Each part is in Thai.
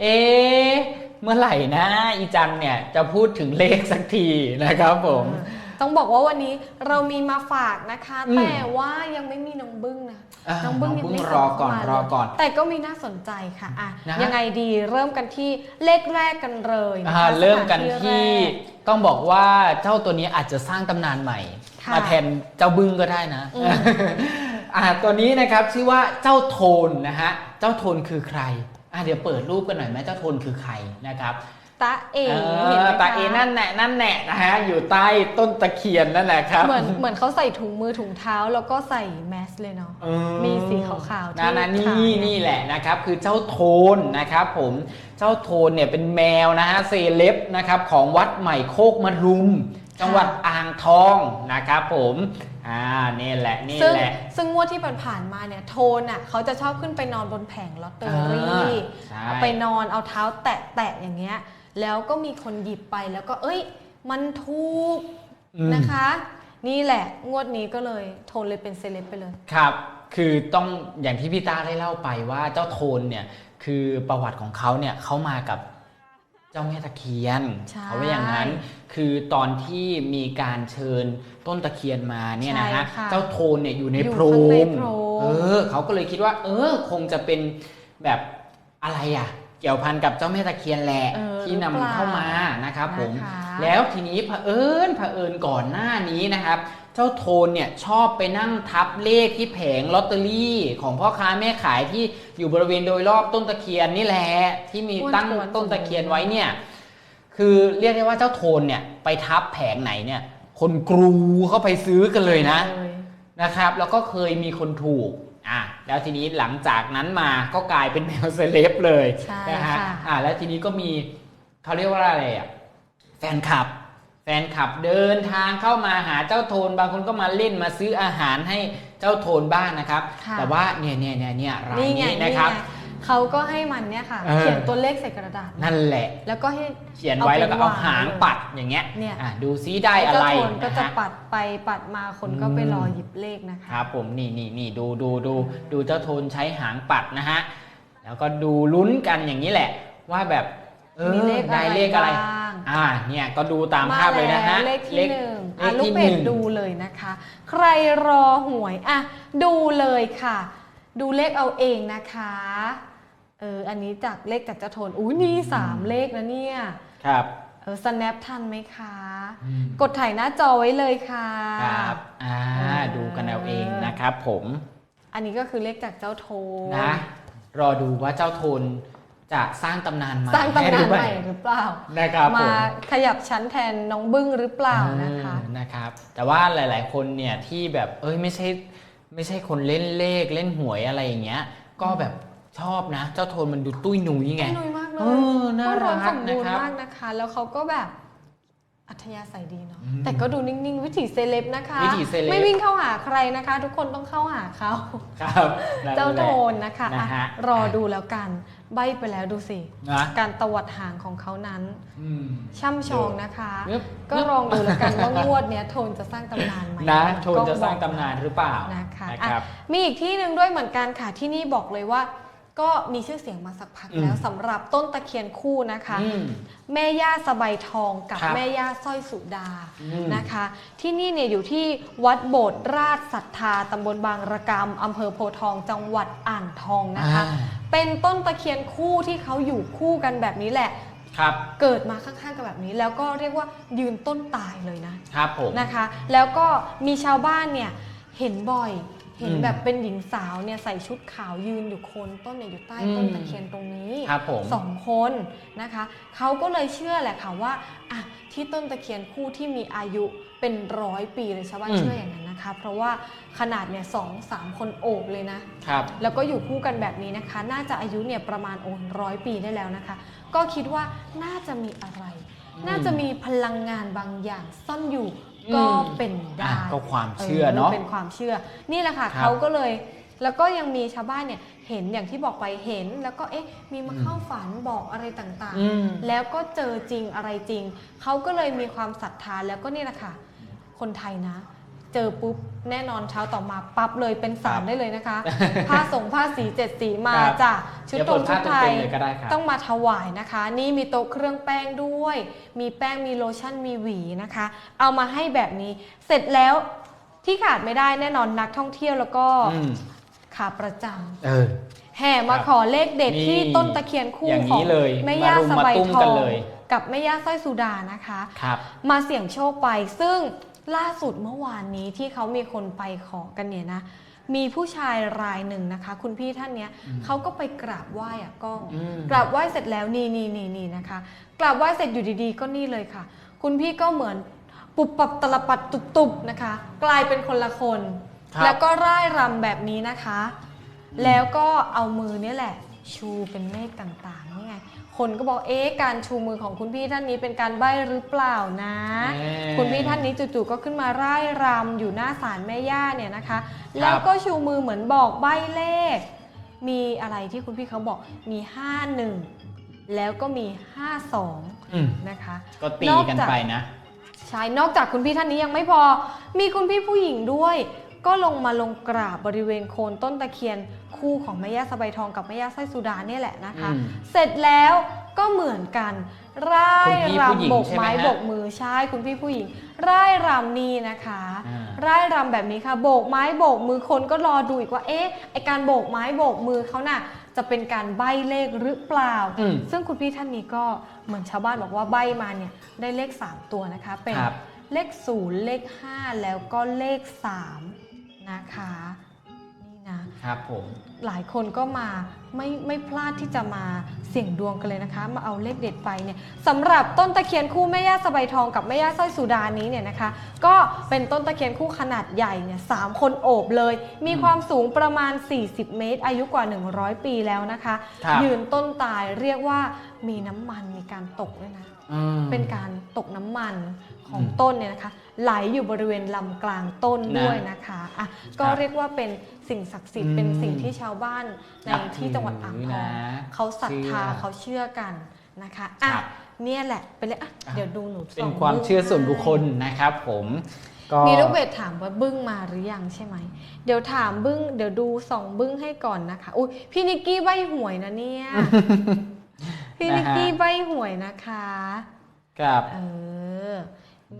เอ๊ะเมื่อไหร่นะอีจันเนี่ยจะพูดถึงเลขสักทีนะครับผมต้องบอกว่าวันนี้เรามีมาฝากนะคะอืมแต่ว่ายังไม่มีน้องบึ้งนะอ่าน้องบึ้งน้องบึ้งยังไม่รอก่อนส่งเข้ามารอก่อน แต่ก็มีน่าสนใจค่ะอะนะยังไงดีเริ่มกันที่เลขแรกกันเลยนะอ่าคะเริ่มกันสถาที่แรกต้องบอกว่าเจ้าตัวนี้อาจจะสร้างตำนานใหม่ค่ะมาแทนเจ้าบึ้งก็ได้นะอืมอ่าตัวนี้นะครับชื่อว่าเจ้าโทนนะฮะเจ้าโทนคือใคร อะเดี๋ยวเปิดรูปกันหน่อยไหมเจ้าโทนคือใครนะครับตาเอ๋เอเห็นไหมอคะตาเอนั่นแหละนั่นแหละนะฮะอยู่ใต้ต้นตะเคียนนั่นแหละครับเหมือนเหมือนเขาใส่ถุงมือถุงเท้าแล้วก็ใส่แมสเลยเนาะ เออมีสีขาวๆที่นะนะขานี่เนี่ยนี่แหละนะครับ คือเจ้าโทนนะครับผมเจ้าโทนเนี่ยเป็นแมวนะฮะเซเลบนะครับของวัดใหม่โคกมรุม จังหวัดอ่างทองนะครับผม อ่านี่แหละนี่ซึ่งแหละ ซึ่งงวดที่ผ่านๆมาเนี่ยโทนอะเขาจะชอบขึ้นไปนอนบนแผงลอตเตอรี่ อ่าใช่เอาไปนอนเอาเท้าแตะๆอย่างเงี้ย แล้วก็มีคนหยิบไปแล้วก็เอ้ย มันถูกอืม นะคะ นี่แหละงวดนี้ก็เลยโทนเลยเป็นเซเลบไปเลย ครับ คือต้องอย่างที่พี่ตาได้เล่าไปว่าเจ้าโทนเนี่ยคือประวัติของเขาเนี่ยเขามากับ เจ้าแม่ตะเคียนใช่เขาว่าอย่างนั้น คือตอนที่มีการเชิญต้นตะเคียนมาเนี่ยนะฮะใช่ค่ะเจ้าโทนเนี่ยอยู่ในอยู่โพรข้างในงโพรง เออเขาก็เลยคิดว่า เออคงจะเป็นแบบอะไรอะ เกี่ยวพันกับเจ้าแม่ตะเคียนแหละเออที่นำหรือเปล่าเข้ามานะครับผม นะคะ แล้วทีนี้เผอิญเผอิญก่อนหน้านี้นะครับเจ้าโทนเนี่ยชอบไปนั่งทับเลขที่แผงลอตเตอรี่ของพ่อค้าแม่ขายที่อยู่บริเวณโดยรอบต้นตะเคียนนี่แหละที่มีตั้งอ้วนๆต้นตะเคียนไว้เนี่ยคือเรียกได้ว่าเจ้าโทนเนี่ยไปทับแผงไหนเนี่ย คนกรูเข้าไปซื้อกันเลยนะเลยนะครับ แล้วก็เคยมีคนถูกอะแล้วทีนี้หลังจากนั้นมาก็กลายเป็นแมวเซเลบเลยใช่นะฮะค่ะอะแล้วทีนี้ก็มีเขาเรียกว่าอะไรอะแฟนคลับ แฟนคลับเดินทางเข้ามาหาเจ้าโทน บางคนก็มาเล่นมาซื้ออาหารให้เจ้าโทนบ้างนะครับค่ะแต่ว่าเนี่ยเนี่ยเนี่ยเนี่ยร้านนี่ไงนี้นี่นะครับไงเขาก็ให้มันเนี่ยค่ะเออเขียนตัวเลขใส่กระดาษ นั่นแหละ แล้วก็ให้เขียนไว้แล้วก็เอาเอาไปวางหางปัดอย่างเงี้ยเนี่ยอะดูซิได้อะไรเจ้าโทนก็จะนฮปัดไปปัดมาคนก็ไปรอหยิบเลขนะคะครับผมนี่นี่นี่ดูดูดูดูเจ้าโทนใช้หางปัดนะฮะแล้วก็ดูลุ้นกันอย่างนี้แหละ ว่าแบบเออมีเลขได้อะไรเลขอะไรบ้างอ่าเนี่ยก็ดูตามภาพเลยนะฮะมาแล้วเลขที่หนึ่งเลอะขลูกที่เป็หดนึ่งดูเลยนะคะ ใครรอหวยอะดูเลยค่ะ ดูเลขเอาเองนะคะเอออันนี้จากเลขจากเจ้าโทนอู้นี่สามเลขนะเนี่ยครับเออสแนปทันไหมคะอืมกดถ่ายหน้าจอไว้เลยค่ะครับอ่าเออดูกันเอาเองนะครับผม อันนี้ก็คือเลขจากเจ้าโทนนะรอดูว่าเจ้าโทน จะสร้างตำนานใหม่สร้างตำนานใหม่ให้หรือเปล่านะครับผมมาขยับชั้นแทนน้องบึ้งหรือเปล่านะคะเออนะครับ แต่ว่าหลาย ๆ คนเนี่ยที่แบบเอ้ยไม่ใช่ไม่ใช่คนเล่นเลขเล่นหวยอะไรอย่างเงี้ย ก็แบบชอบนะ เจ้าโทนมันดูตุ้ยหนุยไงน้อยมากเลเอยอน่าก็ร้อนรัสกมนะบูรคณ์รับมากนะคะ แล้วเขาก็แบบ อัธยาศัยดีเนาะ อืมแต่ก็ดูนิ่ง ๆ วิถีเซเลบนะคะ วิถีเซเลบ ไม่วิ่งเข้าหาใครนะคะ ทุกคนต้องเข้าหาเขา ครับนั่นเจ้าแหโทละนนะคะนะฮะ อะรอดูแล้วกัน ใบไปแล้วดูสิ นะการตวัดหางของเขานั้น อืม ช่ำชองนะคะนึบก็ลองดูแล้วกันว่างวดเนี้ยโทนจะสร้างตำนานไหมนะโทนก็จะสร้างบอกตำนานหรือเปล่านะคะนะอะครับ มีอีกที่หนึ่งด้วยเหมือนกันค่ะที่นี่บอกเลยว่า ก็มีชื่อเสียงมาสักพักแล้วอืมสำหรับต้นตะเคียนคู่นะคะอืมแม่ย่าสบายทองกับครับแม่ย่าสร้อยสุดาอืมนะคะ ที่นี่เนี่ยอยู่ที่วัดโบสถ์ราชศรัทธาตำบลบางระกำอำเภอโพธิ์ทองจังหวัดอ่างทองนะคะ อ่า เป็นต้นตะเคียนคู่ที่เขาอยู่คู่กันแบบนี้แหละ ครับเกิดมาข้างๆกันแบบนี้ แล้วก็เรียกว่ายืนต้นตายเลยนะ ครับผม นะคะแล้วก็มีชาวบ้านเนี่ยเห็นบ่อย เห็นอืมแบบเป็นหญิงสาวเนี่ยใส่ชุดขาวยืนอยู่โคนต้นเนี่ยอยู่ใต้ต้นอืมตะเคียนตรงนี้ครับผมสองคนนะคะเขาก็เลยเชื่อแหละค่ะว่าอะที่ต้นตะเคียนคู่ที่มีอายุเป็นร้อยปีเลยชาวบ้านอืมเชื่ออย่างนั้นนะคะ เพราะว่าขนาดเนี่ยสองสามคนโอบเลยนะครับแล้วก็อยู่คู่กันแบบนี้นะคะ น่าจะอายุเนี่ยประมาณโอนร้อยปีได้แล้วนะคะ ก็คิดว่าน่าจะมีอะไรอืมน่าจะมีพลังงานบางอย่างซ่อนอยู่อืม ก็เป็นได้อะก็ความเชื่อเนาะ เป็นความเชื่อ นี่แหละค่ะครับเขาก็เลยแล้วก็ยังมีชาวบ้านเนี่ยเห็นอย่างที่บอกไปเห็น แล้วก็เอ๊ะมีมาอืมเข้าฝันบอกอะไรต่างอืม ๆ แล้วก็เจอจริงอะไรจริงเขาก็เลยมีความศรัทธาแล้วก็นี่แหละค่ะ คนไทยนะ เจอปุ๊บแน่นอนเช้าต่อมาปั๊บเลยเป็นสามครับได้เลยนะคะ ผ้าส่งผ้าสีเจ็ดสีมาครับจ้ะชุดเดี๋ยวตเปิรงดชุภาดพไทยเต็มๆเลยก็ได้ครับ ต้องมาถวายนะคะ นี่มีโต๊ะเครื่องแป้งด้วย มีแป้งมีโลชั่นมีหวีนะคะ เอามาให้แบบนี้ เสร็จแล้วที่ขาดไม่ได้แน่นอนนักท่องเที่ยวแล้วก็อืมขาประจำเออ แห่มาครับขอเลขเด็ดนี่ที่ต้นตะเคียนคู่อย่างนี้ของเลยแม่ย่ามารุมสบายมาตุ้มทกัอนงเลย กับแม่ย่าสร้อยสุดานะคะ ครับ มาเสี่ยงโชคไป ซึ่ง ล่าสุดเมื่อวานนี้ที่เขามีคนไปขอกันเนี่ยนะ มีผู้ชายรายหนึ่งนะคะ คุณพี่ท่านเนี้ยอืมเขาก็ไปกราบไหว้อะกล้องอืมกราบไหว้เสร็จแล้วนี่นี่นี่นี่นะคะ กราบไหว้เสร็จอยู่ดีๆ ก็นี่เลยค่ะ คุณพี่ก็เหมือนปุบปับตลปัดตุบๆนะคะ กลายเป็นคนละคนครับแล้วก็ร่ายรำแบบนี้นะคะ แล้วก็เอามือเนี่ยแหละ ชูเป็นเลขต่างๆนี่ไงคนก็บอกเอ๊ะการชูมือของคุณพี่ท่านนี้เป็นการใบ้หรือเปล่านะแหมคุณพี่ท่านนี้จู่ๆก็ขึ้นมาร่ายรำอยู่หน้าศาลแม่ย่าเนี่ยนะคะ แล้วก็ชูมือเหมือนบอกใบ้เลข มีอะไรที่คุณพี่เขาบอกมี 51 แล้วก็มี 52อืมนะคะ ก็ตีนอกกันจากไปนะใช่นอกจากคุณพี่ท่านนี้ยังไม่พอ มีคุณพี่ผู้หญิงด้วย ก็ลงมาลงกราบบริเวณโคนต้นตะเคียนคู่ของแม่ย่าสบายทองกับแม่ย่าสร้อยสุดาเนี่ยแหละนะคะ อืมเสร็จแล้วก็เหมือนกันร่ายคุณพี่ผู้หญิงรำโบกใช่ไหมไม้ฮะโบกมือใช่คุณพี่ผู้หญิงร่ายรำนี่นะคะ อ่า ร่ายรำแบบนี้ค่ะ โบกไม้โบกมือคนก็รอดูอีกว่า เอ๊ะไอการโบกไม้โบกมือเขาน่ะจะเป็นการใบ้เลขหรือเปล่า อืมซึ่งคุณพี่ท่านนี้ก็เหมือนชาวบ้านบอกว่าใบ้มาเนี่ยได้เลข 3 ตัวนะคะ เป็นครับ เลข 0 เลข 5 แล้วก็เลข 3 นะคะนี่นะครับผมหลายคนก็มาไม่ไม่พลาดที่จะมาเสี่ยงดวงกันเลยนะคะ มาเอาเลขเด็ดไปเนี่ยสำหรับต้นตะเคียนคู่แม่ย่าสบายทองกับแม่ย่าสร้อยสุดานี้เนี่ยนะคะ ก็เป็นต้นตะเคียนคู่ขนาดใหญ่เนี่ยสามคนโอบเลย มีความสูงประมาณ 40 เมตร อายุกว่า 100 ปีแล้วนะคะ ครับ ยืนต้นตายเรียกว่ามีน้ำมันมีการตกด้วยนะ อืม เป็นการตกน้ำมันของอืม ต้นเนี่ยนะคะ ไหลอยู่บริเวณลำกลางต้นนะด้วยนะคะอะก็ครับเรียกว่าเป็นสิ่งศักดิ์สิทอืธิ์มเป็นสิ่งที่ชาวบ้านในนับที่จังหวัดอ่างทองถือนะเขาศรัทธาเชื่อเขาเชื่อกันนะคะอะครับเนี่ยแหละไปเลยอะอะเดี๋ยวดูหนูเป็นส่งความรูปเชื่อส่วนบุคคลให้นะครับผมก็มีลูกเบสถามว่าบึ้งมาหรือยังใช่ไหม เดี๋ยวถามบึ้งเดี๋ยวดูสองบึ้งให้ก่อนนะคะ อุ้ยพี่นิกกี้ใบหวยนะเนี่ย พี่นิกกี้ใบหวยนะคะ ครับ เออ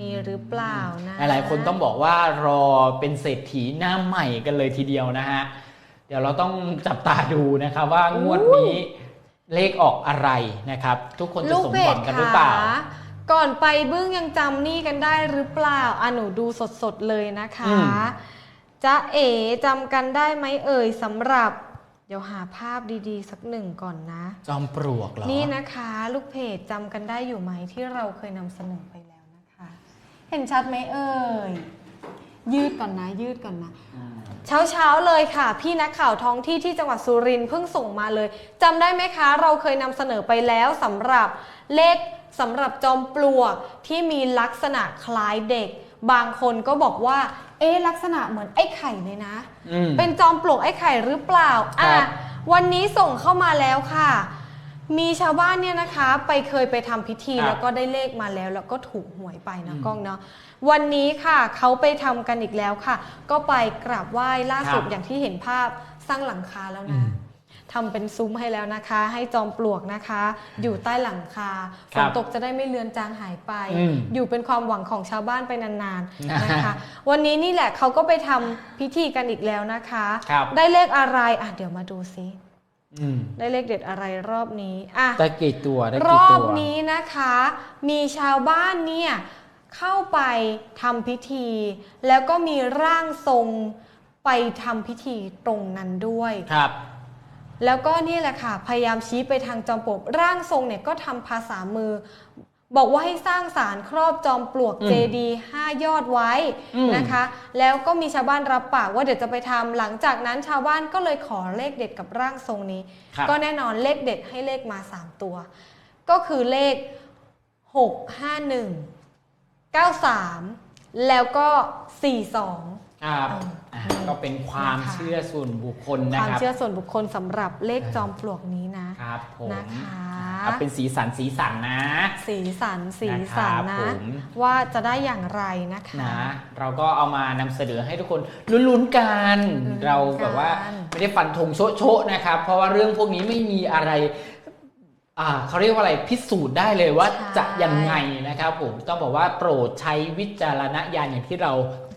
มีหรือเปล่านะหลายๆคนต้องบอกว่ารอเป็นเศรษฐีหน้าใหม่กันเลยทีเดียวนะฮะ เดี๋ยวเราต้องจับตาดูนะครับว่างวดนี้เลขออกอะไรนะครับ ทุกคนจะลูกสมเบหวัสงกันหรือเปล่าค่ะก่อนไปบึ้งยังจำนี่กันได้หรือเปล่าอะหนูดูสดๆเลยนะคะอืมจ๊ะเอ๋จำกันได้ไหมเอ่ยสำหรับ เดี๋ยวหาภาพดีๆ สักหนึ่งก่อนนะ จอมปลวกเหรอ นี่นะคะ ลูกเพจจำกันได้อยู่ไหมที่เราเคยนำเสนอไปแล้วนะคะ เห็นชัดไหมเอ่ย ยืดก่อนนะ ยืดก่อนนะอืมเช้าเช้าๆเลยค่ะ พี่นักข่าวท้องที่ที่จังหวัดสุรินทร์เพิ่งส่งมาเลยจำได้ไหมคะ เราเคยนำเสนอไปแล้วสำหรับเลขสำหรับจอมปลวกที่มีลักษณะคล้ายเด็ก บางคนก็บอกว่า เอ๊ะลักษณะเหมือนไอ้ไข่เลยนะ อืม เป็นจอมปลวกไอ้ไข่หรือเปล่า อะ ครับ วันนี้ส่งเข้ามาแล้วค่ะ มีชาวบ้านเนี่ยนะคะไปเคยไปทำพิธีครับ แล้วก็ได้เลขมาแล้ว แล้วก็ถูกหวยไปนะอืมกล้องเนาะวันนี้ค่ะเขาไปทำกันอีกแล้วค่ะ ก็ไปกราบไหว้ล่าสุดครับอย่างที่เห็นภาพสร้างหลังคาแล้วอืนะมทำเป็นซุ้มให้แล้วนะคะ ให้จอมปลวกนะคะ อยู่ใต้หลังคาคฝรันบตกจะได้ไม่เลือนจางหายไป อืม อยู่เป็นความหวังของชาวบ้านไปนานๆนะคะ วันนี้นี่แหละเขาก็ไปทำพิธีกันอีกแล้วนะคะ ครับ ได้เลขอะไรอะเดี๋ยวมาดูซิอืม ได้เลขเด็ดอะไรรอบนี้อะได้กี่ตัวได้รกี่อตับว นี้นะคะ มีชาวบ้านเนี่ยเข้าไปทำพิธี แล้วก็มีร่างทรงไปทำพิธีตรงนั้นด้วย ครับ แล้วก็นี่แหละค่ะ พยายามชี้ไปทางจอมปลวกร่างทรงเนี่ยก็ทำภาษามือ บอกว่าให้สร้างสารครอบจอมปลวกอืมเจดีย์ห้ายอดไว้อืมนะคะ แล้วก็มีชาวบ้านรับปากว่าเดี๋ยวจะไปทำหลังจากนั้นชาวบ้านก็เลยขอเลขเด็ดกับร่างทรงนี้ครับก็แน่นอนเลขเด็ดให้เลขมา 3 ตัว ก็คือเลข 6 5 1 9 3 แล้วก็ 4 2 ครับอ่าอะนี่ก็เป็นความนะคะเชื่อส่วนบุคคลคนะวามครับ เชื่อส่วนบุคคลสำหรับเลขจอมปลวกนี้นะ ครับผมนะคะเอาเป็นสีสันสีสันนะ สีสันสีสันนะครันะบผม ว่าจะได้อย่างไรนะคะ นะ เราก็เอามานำเสนอให้ทุกคนลุ้นๆกัน ลุ้นๆเราแบบว่ากัน ไม่ได้ฟันธงโชะๆนะครับ เพราะว่าเรื่องพวกนี้ไม่มีอะไร อ่าเขาเรียกว่าอะไรพิสูจน์ได้เลยว่าใช่จะยังไงนะครับผมต้องบอกว่าโปรดใช้วิจารณญาณอย่างที่เรา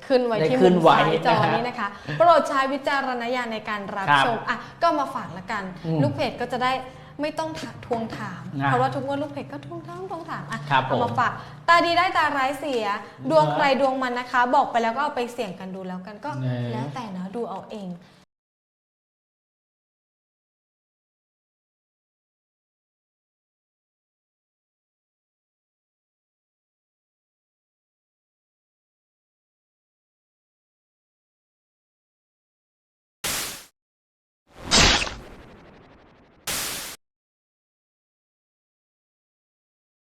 ขึ้นไว้ได้ที่ขึ้มุนมไว้ซ้ายจอนะฮะนี้นะคะ โปรดใช้วิจารณญาณในการรับครับชมอะก็มาฝากละกันอืมลูกเพจก็จะได้ไม่ต้องถักทวงถามนะเพราะว่าทุกงวันลูกเพจก็ทวงถามทวงถามอะครับเอามาผมฝากตาดีได้ตาร้ายเสีย ดวงนะใครดวงมันนะคะ บอกไปแล้วก็เอาไปเสี่ยงกันดูแล้วกันก็นะแล้วแต่นะดูเอาเอง